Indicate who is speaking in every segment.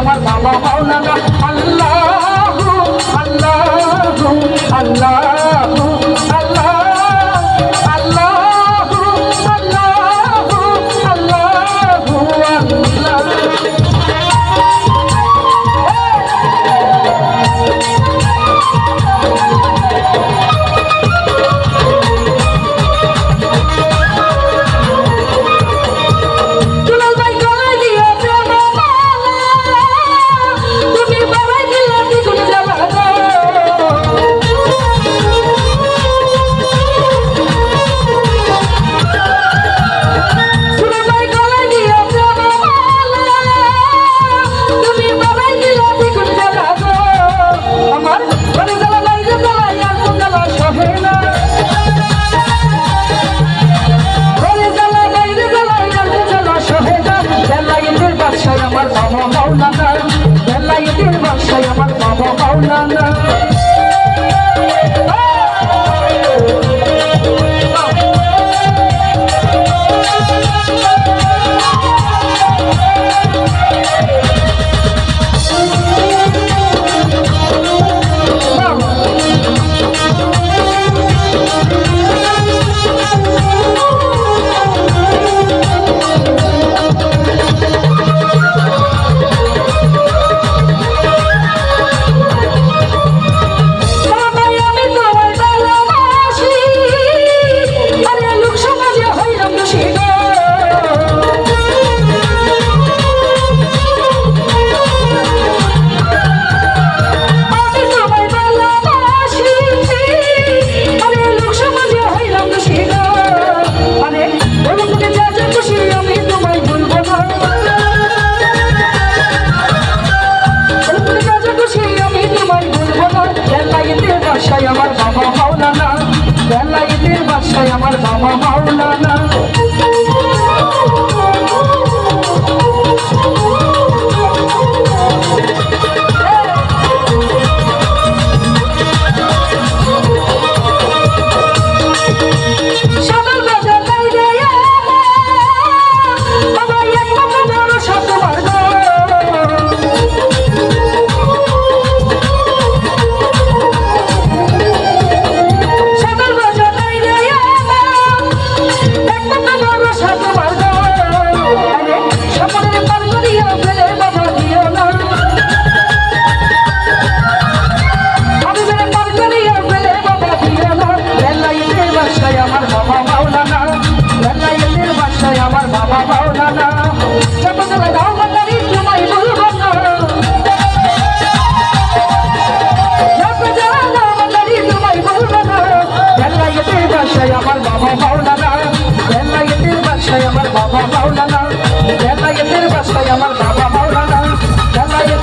Speaker 1: আমার বাবা মাওলানা আল্লাহ আল্লাহ আল্লাহ। মাওলানা বেলাইতের বাসায় আমার বাবা মাওলানা Baba Maulana, Baba Maulana, Baba Maulana, Baba Maulana, Baba Maulana, Baba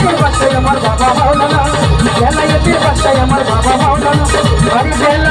Speaker 1: Maulana, Baba Maulana, Baba Maulana, Baba Maulana, Baba Maulana, Baba Maulana, Baba Maulana, Baba Maulana, Baba Maulana, Baba Maulana, Baba Maulana,